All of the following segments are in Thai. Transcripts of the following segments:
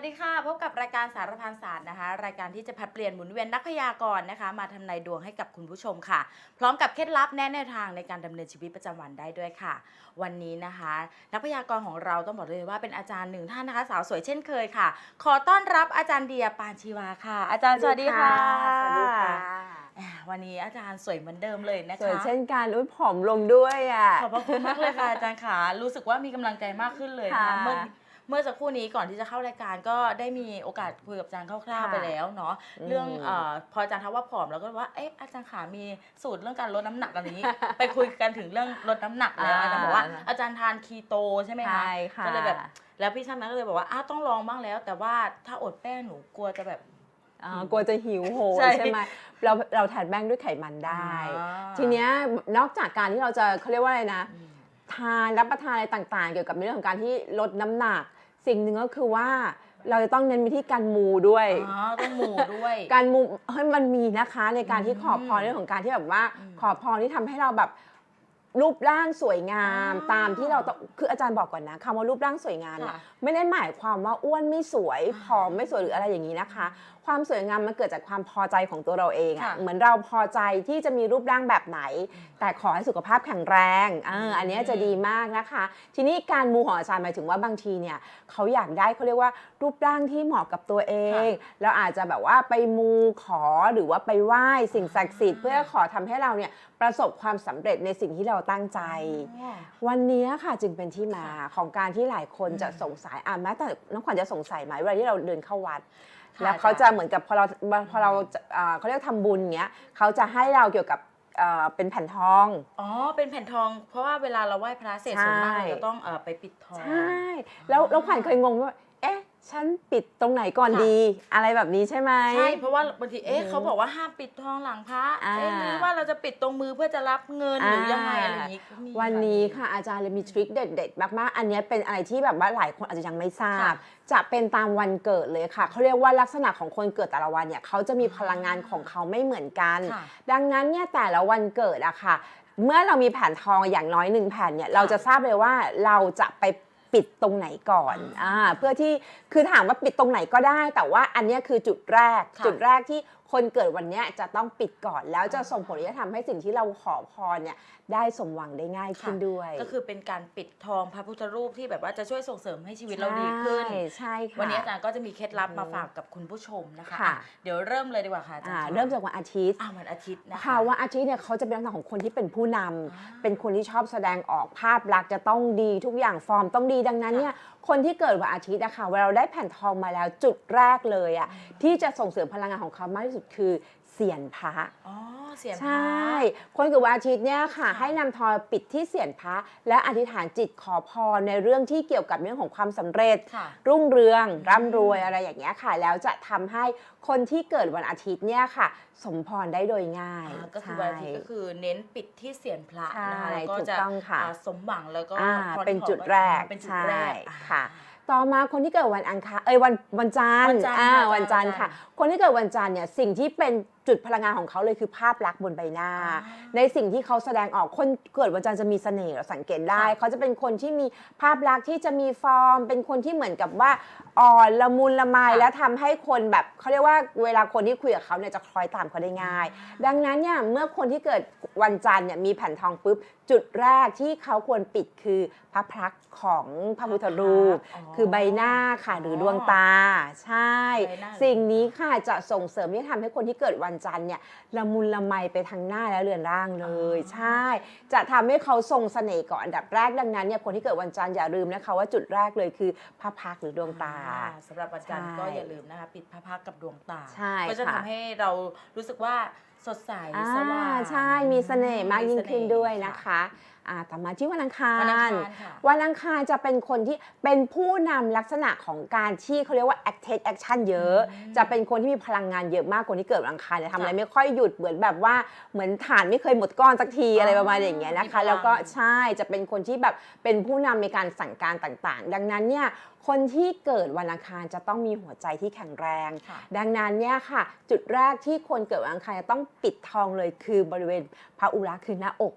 วัสดีค่ะพบกับรายการสารพันศาสตร์นะคะ รายการที่จะผลัดเปลี่ยนหมุนเวียนนักพยากรณ์นะคะ มาทำนายดวงให้กับคุณผู้ชมค่ะ พร้อมกับเคล็ดลับแนะแนวทางในการดำเนินชีวิตประจำวันได้ด้วยค่ะ วันนี้นะคะ นักพยากรณ์ของเราต้องบอกเลยว่าเป็นอาจารย์หนึ่งท่านนะคะสาวสวยเช่นเคยค่ะ ขอต้อนรับอาจารย์เดียปานชีวาค่ะ อาจารย์สวัสดีค่ะสวัสดีค่ะอ่าวันนี้อาจารย์สวยเหมือนเดิมเลยนะสวยคะเช่นกันอุ้ยผอมลงด้วยอะขอบพระคุณมากเลยค่ะอาจารย์ขารู้สึกว่ามีกำลังใจมากขึ้นเลยนะคะค่ะเมื่อ เมื่อสักครู่นี้ก่อนที่จะเข้ารายการก็ได้มีโอกาสคุยกับอาจารย์คร่าวๆค่ะไปแล้วเนาะอืมเรื่องเอ่อพออาจารย์ทักว่าผอมแล้วก็ว่าเอ๊ะอาจารย์ขามีสูตรเรื่องการลดน้ำหนักอะไรนี้ ไปคุยกันถึงเรื่องลดน้ำหนักแล้วอาจารย์บอกว่าอาจารย์ทานคีโตใช่ไหมคะใช่ค่ะก็เลยแบบแล้วพี่ช่างนั้นก็เลยบอกว่าอ้าวต้องลองบ้างแล้ว แต่ว่าถ้าอดแป้งหนูกลัวจะแบบอ่ากลัวจะหิวโหยใช่ใช่ไหมเราเราแทนแป้งด้วยไขมันได้อ่าทีเนี้ยนอกจากการที่เราจะเขาเรียกว่าอะไรนะอืมทานรับประทานอะไรต่างๆ เกี่ยวกับในเรื่องของการที่ลดน้ำหนัก สิ่งหนึ่งก็คือว่าเราจะต้องเน้นไปที่การมูด้วย อ๋อต้องหมูด้วย การมูเฮ้ยมันมีนะคะในการที่อืมขอพรเรื่องของการที่แบบว่าอืมขอพรที่ทำให้เราแบบ รูปร่างสวยงามอ่าตามที่เราต้องคืออาจารย์บอกก่อนนะคำว่ารูปร่างสวยงามเนี่ยค่ะ ไม่ได้หมายความว่าอ้วนไม่สวยอ่าผอมไม่สวยหรืออะไรอย่างนี้นะคะ ความสวยงามมันเกิดจากความพอใจของตัวเราเองอะค่ะ เหมือนเราพอใจที่จะมีรูปร่างแบบไหน แต่ขอให้สุขภาพแข็งแรงเอออันเนี้ยจะดีมากนะคะ ทีนี้การมูของอาจารย์หมายถึงว่าบางทีเนี่ยเขาอยากได้เขาเรียกว่ารูปร่างที่เหมาะกับตัวเอง เราอาจจะแบบว่าไปมูขอหรือว่าไปไหว้สิ่งศักดิ์สิทธิ์เพื่อขอทำให้เราเนี่ยประสบความสำเร็จในสิ่งที่เราตั้งใจอ๋อวันนี้ค่ะจึงเป็นที่มาค่ะของการที่หลายคนอืมจะสงสัยอะแม้แต่น้องขวัญจะสงสัยไหมเวลาที่เราเดินเข้าวัดค่ะแล้วเขาจะเหมือนกับพอเราพอเราจะอ่าเขาเรียกทำบุญเงี้ยเขาจะให้เราเกี่ยวกับอ่าเป็นแผ่นทอง อ๋อ เป็นแผ่นทอง เพราะว่าเวลาเราไหว้พระเสร็จใช่ส่วนมากเราจะต้องเอ่อไปปิดทอง ใช่ แล้วแล้วขวัญเคยงงว่าเอ๊ะ ฉันปิดตรงไหนก่อนค่ะ ดี อะไรแบบนี้ใช่ไหม ใช่เพราะว่าบางทีเอ๊ะอืมเขาบอกว่าห้ามปิดทองหลังพระอ่า เอ๊ะหรือว่าเราจะปิดตรงมือเพื่อจะรับเงินหรือยังไงอะไรอย่างนี้ก็มี วันนี้ค่ะอาจารย์เลยมีทริคเด็ดๆ มากๆ อันเนี้ยเป็นอะไรที่แบบว่าหลายคนอาจจะยังไม่ทราบ ค่ะจะเป็นตามวันเกิดเลยค่ะ เขาเรียกว่าลักษณะของคนเกิดแต่ละวันเนี่ยเขาจะมีพลังงานของเขาไม่เหมือนกัน ค่ะ ดังนั้นเนี่ยแต่ละวันเกิดอะค่ะ เมื่อเรามีแผ่นทองอย่างน้อยหนึ่งแผ่นเนี่ยเราจะทราบเลยว่าเราจะไป ปิดตรงไหนก่อนอ่าเพื่อที่คือถามว่าปิดตรงไหนก็ได้ แต่ว่าอันเนี้ยคือจุดแรกค่ะจุดแรกที่ คนเกิดวันเนี้ยจะต้องปิดก่อน แล้วจะส่งผลที่จะทำให้สิ่งที่เราขอพรเนี่ยได้สมหวังได้ง่ายขึ้นด้วย ก็คือเป็นการปิดทองพระพุทธรูปที่แบบว่าจะช่วยส่งเสริมให้ชีวิตเราดีขึ้นใช่ใช่ค่ะวันนี้อาจารย์ก็จะมีเคล็ดลับอืมมาฝากกับคุณผู้ชมนะคะค่ะอะเดี๋ยวเริ่มเลยดีกว่าค่ะอาจารอ่าย์เริ่มจากวันอาทิตย์อ่าวันอาทิตย์นะคะค่ะวันอาทิตย์เนี่ยเขาจะเป็นลักษณะของคนที่เป็นผู้นำอ่าเป็นคนที่ชอบแสดงออกภาพลักษณ์จะต้องดีทุกอย่างฟอร์มต้องดีดังนั้นเนี่ยคนที่เกิดวันอาทิตย์นะคะเวลาเราได้แผ่นทองมาแล้วจุดแรกเลยอะที่จะส่งเสริมพลังงานของเขามากที่สุดคือเสียนพระอ๋อเสียงพใชระ่คนเกิดวันอาทิตย์เนี่ยค่ะค่ะให้นำทองปิดที่เสียนพระ และอธิษฐานจิตขอพรในเรื่องที่เกี่ยวกับเรื่องของความสำเร็จค่ะรุ่งเรืองอืมร่ำรวยอะไรอย่างเงี้ยค่ะ แล้วจะทำให้คนที่เกิดวันอาทิตย์เนี่ยค่ะ สมพรได้โดยง่ายอ่าก็คือวันอาทิตย์ก็คือเน้นปิดที่เสียนพระนะคะใช่แล้วก็ถูกจะต้องค่ะอ่าสมหวังแล้วก็อ่าพรเป็นขอจุดแรกเป็นจุดแรกใช่อ่าค่ะ ต่อมาคนที่เกิดวันอังคารเอ้ยวันวันจันทวัร์นจันทร์อ่าค่ะวันจันทร์วันจันทร์ค่ะคนที่เกิดวันจันทร์เนี่ยสิ่งที่เป็นจุดพลังงานของเขาเลยคือภาพลักษณ์บนใบหน้าอ่าในสิ่งที่เขาแสดงออกคนเกิดวันจันทร์จะมีเสน่ห์เราสังเกตได้ค่ะเขาจะเป็นคนที่มีภาพลักษณ์ที่จะมีฟอร์ม เป็นคนที่เหมือนกับว่าอ่อนละมุนละไมค่ะและทำให้คนแบบเขาเรียกว่าเวลาคนที่คุยกับเขาเนี่ยจะคล้อยตามเขาได้ง่าย ดังนั้นเนี่ยเมื่อคนที่เกิดวันจันทร์เนี่ยมีแผ่นทองปุ๊บจุดแรกที่เขาควรปิดคือพระพักตร์ของพระพุทธรูปอ๋อคือใบหน้าค่ะหรือดวงตาใช่ใบหน้าสิ่งนี้ค่ะจะส่งเสริมที่ทำให้คนที่เกิดวันจันทร์เนี่ยละมุนละไมไปทางหน้าและเรือนร่างเลยอ๋อใช่ จะทำให้เขาทรงเสน่ห์ก่อนอันดับแรกดังนั้นเนี่ยคนที่เกิดวันจันทร์อย่าลืมนะคะว่าจุดแรกเลยคือพระพักตร์หรือดวงตาอ่สำหรับวันจันทร์ใช่ก็อย่าลืมนะคะปิดพระพักตร์กับดวงตาใช่ก็จะค่ะทำให้เรารู้สึกว่าสดใสอ่าสว่างใช่มีเสน่ห์มากยิ่งขึ้นด้วยนะมีเสคะอ่าต่อมาที่วันอังคาวันอังรคารค่ะ วันอังคารจะเป็นคนที่เป็นผู้นำลักษณะของการที่เขาเรียกว่า act take action เยอะอืมจะเป็นคนที่มีพลังงานเยอะมากคนที่เกิดวันอังคารเนี่ยทำอะไรค่ะไม่ค่อยหยุดเหมือนแบบว่าเหมือนฐานไม่เคยหมดก้อนสักทีอ๋อออะไรประมาณอย่างเงี้ยนะมีพลัคะงแล้วก็ใช่จะเป็นคนที่แบบเป็นผู้นำในการสั่งการต่างๆ ดังนั้นเนี่ยคนที่เกิดวันอังคารจะต้องมีหัวใจที่แข็งแรง ค่ะ ดังนั้นเนี่ยค่ะ จุดแรกที่คนเกิดวันอังคารจะต้องปิดทองเลยคือบริเวณพระอุระคือหน้าอกพ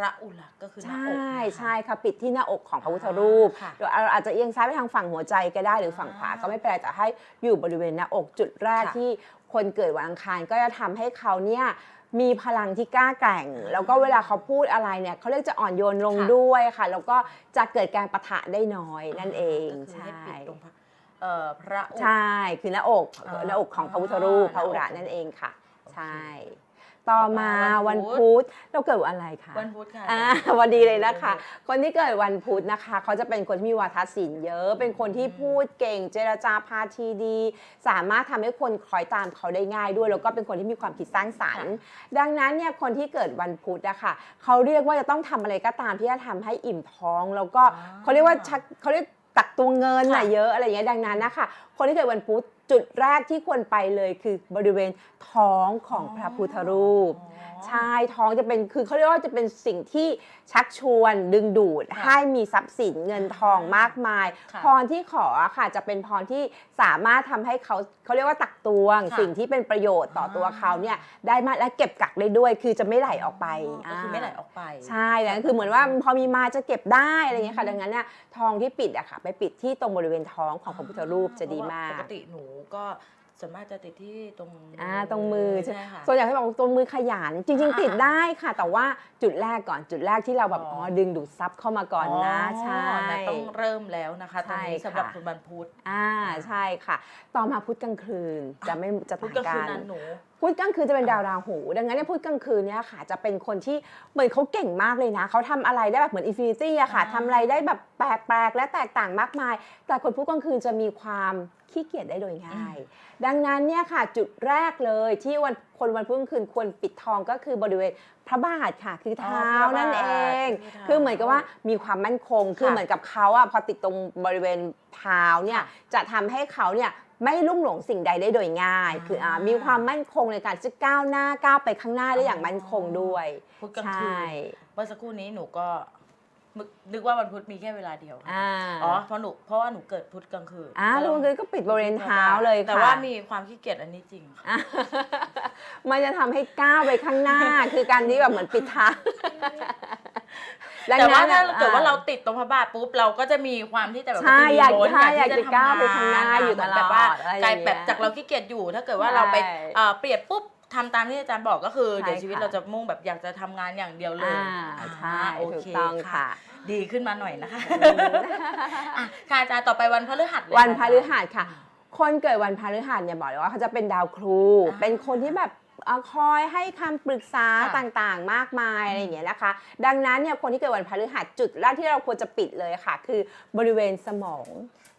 ระอุลักก็คือหใชน้าอก่นะคะใช่ค่ะปิดที่หน้าอกของพระพุทธรูปค่ะหรือเราอาจจะเอียงซ้ายไปทางฝั่งหัวใจก็ได้หรือฝั่งขวาอ่าก็ไม่เป็นไรแต่ให้อยู่บริเวณหน้าอกจุดแรกค่ะที่คนเกิดวันอังคารก็จะทำให้เขาเนี่ยมีพลังที่กล้าแกร่ง แล้วก็เวลาเขาพูดอะไรเนี่ยเขาเรียกจะอ่อนโยนลงค่ะด้วยค่ะ แล้วก็จะเกิดการประทะได้น้อยนั่นเองก็คือใช่ให้ปิดตรงพระเอ่อพระอุใช่คือหน้าอกอ่าหน้าอกของพระพุทธรูปอ่าพระอุระหน้าอกนั่นเองค่ะโอเคใช่ ต่อมาวัวันนพุธพุธเราเกิดวันอะไรคะวันพุธค่ะอ่าวันดีเลยนะคะ คนที่เกิดวันพุธนะคะ เขาจะเป็นคนที่มีวาทศิลป์เยอะ เป็นคนที่พูดเก่ง เจรจาพาทีดี สามารถทำให้คนคอยตามเขาได้ง่ายด้วย แล้วก็เป็นคนที่มีความคิดสร้างสรรค์ ดังนั้นเนี่ยคนที่เกิดวันพุธอะค่ะเขาเรียกว่าจะต้องทำอะไรก็ตามที่จะทำให้อิ่มท้อง แล้วก็อ่าเขาเรียกว่าชักเขาเรียกตักตัวเงินน่ะค่ะเยอะอะไรอย่างเงี้ยดังนั้นนะคะคนที่เกิดวันพุธ จุดแรกที่ควรไปเลยคือบริเวณท้องของพระพุทธรูปอ๋อใช่ท้องจะเป็นคือเขาเรียกว่าจะเป็นสิ่งที่ชักชวนดึงดูดค่ะให้มีทรัพย์สินเงินทองมากมายค่ะพรที่ขออะค่ะจะเป็นพรที่สามารถทำให้เขาเขาเรียกว่าตักตวงค่ะสิ่งที่เป็นประโยชน์ต่ออ่าตัวเขาเนี่ยได้มากและเก็บกักได้ด้วย คือจะไม่ไหลออกไปก็คือไม่ไหลออกไป ใช่แล้วคือเหมือนว่าพอมีมาจะเก็บได้อะไรอย่างเงี้ยค่ะดังนั้นเนี่ยทองที่ปิดอะค่ะไปปิดที่ตรงบริเวณท้องของพระพุทธรูปจะดีมากเพระว่ปกติหนูก็ส่วนมากจะติดที่ตรงอ่าตรงมือใช่ใช่ค่ะ ส่วนใหญ่เขาบอกว่าตรงมือขยันจริงอ่าๆติดได้ค่ะ แต่ว่าจุดแรกก่อนจุดแรกที่เราแบบอ๋อ๋อออ๋ดึงดูดซับเข้ามาก่อนนะใช่ แต่ต้องเริ่มแล้วนะคะตอนนี้ใช่ค่ะ สำหรับคุณบรรพุธอ่าใช่ค่ะ ต่อมาพุธกลางคืนจะไม่จะพุธต่างก็คืกัอนนั้นหนู พุธกลางคืนจะเป็นดาวราหู ดังนั้นเนี่ยพุธกลางคืนเนี่ยค่ะจะเป็นคนที่เหมือนเขาเก่งมากเลยนะ เขาทำอะไรได้แบบเหมือนอินฟินิตี้อะค่ะอ่าทำอะไรได้แบบแปลกๆ และแตกต่างมากมาย แต่คนพุธกลางคืนจะมีความขี้เกียจได้โดยง่าย ดังนั้นเนี่ยค่ะจุดแรกเลยที่วัน คนวันพุธกลางคืนควรปิดทองก็คือบริเวณพระบาทค่ะ คือเท้าอ๋อพระบาทนั่นเอง คือเท้าคือเหมือนกับว่ามีความมั่นคง คือค่ะเหมือนกับเขาอะพอติดตรงบริเวณเท้าเนี่ยค่ะจะทำให้เขาเนี่ยไม่ลุ่มหลงสิ่งใดได้โดยง่ายอ่าคืออ่ามีความมั่นคงในการจะก้าวหน้าก้าวไปข้างหน้าได้อย่างมั่นคงด้วยพุธกลางใช่คืนเมื่อสักครู่นี้หนูก็ นึกนึกว่าวันพุธมีแค่เวลาเดียวค่ะอ่าอ๋อเพราะหนูเพราะว่าหนูเกิดพุธกลางคืนอ่าแล้วมันก็ปิดบริเวณเท้าเลยค่ะแต่ว่ามีความขี้เกียจอันนี้จริงค่ะอะมันจะทำให้ก้าวไปข้างหน้า คือการที่แบบเหมือนปิดทางแต่ว่าถ้าดังนั้นเกิดว่าอ่เราติดตรงพระบาทปุ๊บเราก็จะมีความที่จะแบบใช่จะมีอยากโล้นใช่อยากที่จะก้าวไปข้างหน้าทำอยู่เหมืนตลอดแบบว่าอะไรอย่างกลายเงี้ย แบบจากเราขี้เกียจอยู่ถ้าเกิดว่าเราไปใช่ เอ่อเปลี่ยนปุ๊บ ทำตามที่อาจารย์บอกก็คือ ใช่เดี๋ยวชีวิตค่ะ เราจะมุ่งแบบอยากจะทำงานอย่างเดียวเลยอ่าใช่โอถูกเคต้องค่ะ ดีขึ้นมาหน่อยนะคะอะค่ะอาจารย์ต่อไปวันพฤหัสเลยวันพค่ะฤหัสค่ะ คนเกิดวันพฤหัสเนี่ยบอกเลยว่าเขาจะเป็นดาวครู อ่าเป็นคนที่แบบเอ่อคอยให้คำปรึกษาค่ะต่างๆ มากมายอะไรอย่างเงี้ยนะคะ ดังนั้นเนี่ยคนที่เกิดวันพฤหัสจุดแรกที่เราควรจะปิดเลยค่ะ คือบริเวณสมอง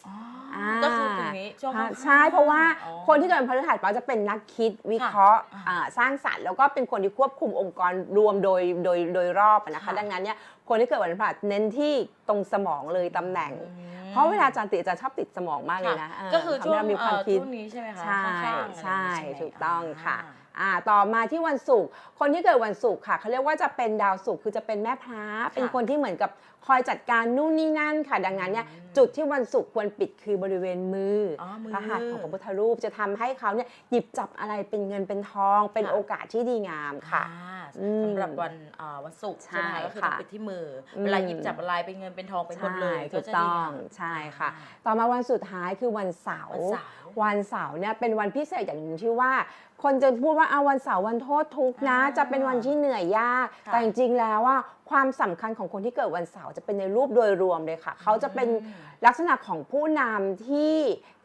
อ๋ออ่าก็คือตรง นี้ช่วงข้างๆใช่เพราะว่าอ๋อคนที่เกิดวันพฤหัสเขาจะเป็นนักคิดวิเคราะห์ค่ะอ่าสร้างสรรค์แล้วก็เป็นคนที่ควบคุมองค์กรรวมโดยโดยโดยรอบอะนะคะค่ะดังนั้นเนี่ยคนที่เกิดวันพฤหัสเน้นที่ตรงสมองเลยตำแหน่งอืมเพราะเวลาอาจารย์ติอาจารย์ชอบติดสมองมากเลยนะค่ะเก็คือช่วงทำให้เรามีความเอ่อคิดช่วงนี้ใช่ไหมคะใช่ข้างๆอะไรอย่างใช่นี้ไหมถูกต้องค่ะอ่าอ่าต่อมาที่วันศุกร์คนที่เกิดวันศุกร์ค่ะเขาเรียกว่าจะเป็นดาวศุกร์คือจะเป็นแม่พระเป็นคนที่เหมือนกับคอยจัดการนู่นนี่นั่นค่ะ ดังนั้นเนี่ยอืม จุดที่วันศุกร์ควรปิดคือบริเวณมือออมือพระหัตถ์ของพระพุทธรูปจะทำให้เขาเนี่ยหยิบจับอะไรเป็นเงินเป็นทอง เป็นค่ะโอกาสที่ดีงามค่ะอ่าอืมสำหรับวันอ่าวันศุกร์ใช่ไหมใช่คะก็คือค่ะต้องปิดที่มืออมเวลาหยิบจับอะไรเป็นเงินเป็นทองเป็นหมดเลยใช่ถูกจะต้ดีองงามใช่ค่ะอ่าต่อมาวันสุดท้ายคือวันเสาร์วันเสาร์วันเสาร์เนี่ยเป็นวันพิเศษอย่างหนึ่งที่ว่า คนจะพูดว่าเอาวันเสาร์วันโทษทุกข์นะอ่าจะเป็นวันที่เหนื่อยยากค่ะแต่จริงๆแล้วว่า ความสำคัญของคนที่เกิดวันเสาร์จะเป็นในรูปโดยรวมเลยค่ะ เขาจะเป็นอืมลักษณะของผู้นำที่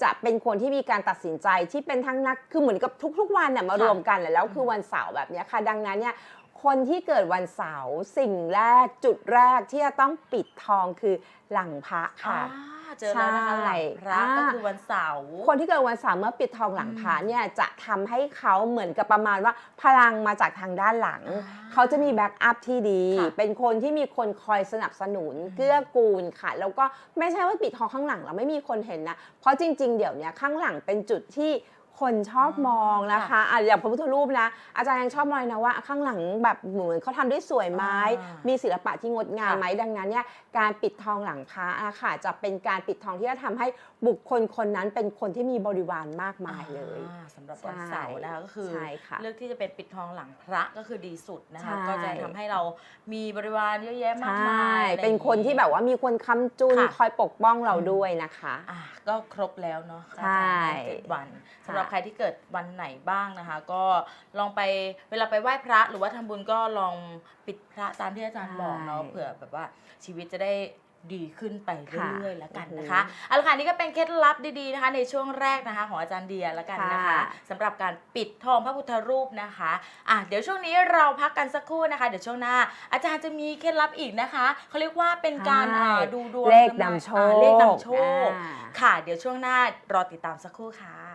จะเป็นคนที่มีการตัดสินใจที่เป็นทั้งนักคือเหมือนกับทุก ๆ วันน่ะมารวมกันแหละแล้วคือวันเสาร์แบบเนี้ยค่ะ ดังนั้นเนี่ยคนที่เกิดวันเสาร์สิ่งแรกจุดแรกที่จะต้องปิดทองคือหลังพระค่ะอ่า เจอแล้วนะคะหลังพระใช่ก็อ่าคือวันเสาร์คนที่เกิดวันเสาร์เมื่อปิดทองหลังพระเนี่ยจะทำให้เขาเหมือนกับประมาณว่าพลังมาจากทางด้านหลังอ่าเขาจะมีแบ็กอัพที่ดีค่ะเป็นคนที่มีคนคอยสนับสนุนอืมเกื้อกูลค่ะ แล้วก็ไม่ใช่ว่าปิดทองข้างหลังแล้วไม่มีคนเห็นนะ เพราะจริง ๆ เดี๋ยวเนี้ยข้างหลังเป็นจุดที่ คนชอบมองนะคะอะอย่างพระพุทธรูปนะ อาจารย์ยังชอบมองเลยนะว่าข้างหลังแบบเหมือนเขาทำด้วยสวยไหมอ่ามีมีศิลปะที่งดงามค่ะไหมดังนั้นเนี่ยการปิดทองหลังพระอะค่ะจะเป็นการปิดทองที่จะทำให้บุคคลคนนั้นเป็นคนที่มีบริวารมากมายเลยอ่าสำหรับวันเสาร์นะคะก็คือใช่ค่ะเลือกที่จะเป็นปิดทองหลังพระก็คือดีสุดนะคะใช่ก็จะทำให้เรามีบริวารเยอะแยะมากใช่มายอะไรเป็นคนที่แบบว่ามีคนค้ำจุนค่ะคอยปกป้องเราด้วยนะคะอะก็ครบแล้วเนาะใช่เจ็ดวันค่ะสำหรับใครที่เกิดวันไหนบ้างนะคะ ก็ลองไปเวลาไปไหว้พระหรือว่าทำบุญก็ลองปิดพระตามที่อาจารย์บอกเนาะเผื่อแบบว่าชีวิตจะได้ดีขึ้นไปเรื่อยๆแล้วกันนะคะเอาละค่ะนี่ก็เป็นเคล็ดลับดีๆนะคะในช่วงแรกนะคะของอาจารย์เดียแล้วกันนะคะสำหรับการปิดทองพระพุทธรูปนะคะอะเดี๋ยวช่วงนี้เราพักกันสักครู่นะคะ เดี๋ยวช่วงหน้า อาจารย์จะมีเคล็ดลับอีกนะคะเขาเรียกว่าเป็นการใช่อ่าดูดวงเลขนำโชอ่าคเลขนำโชคอ่าค่ะ เดี๋ยวช่วงหน้ารอติดตามสักครู่ค่ะ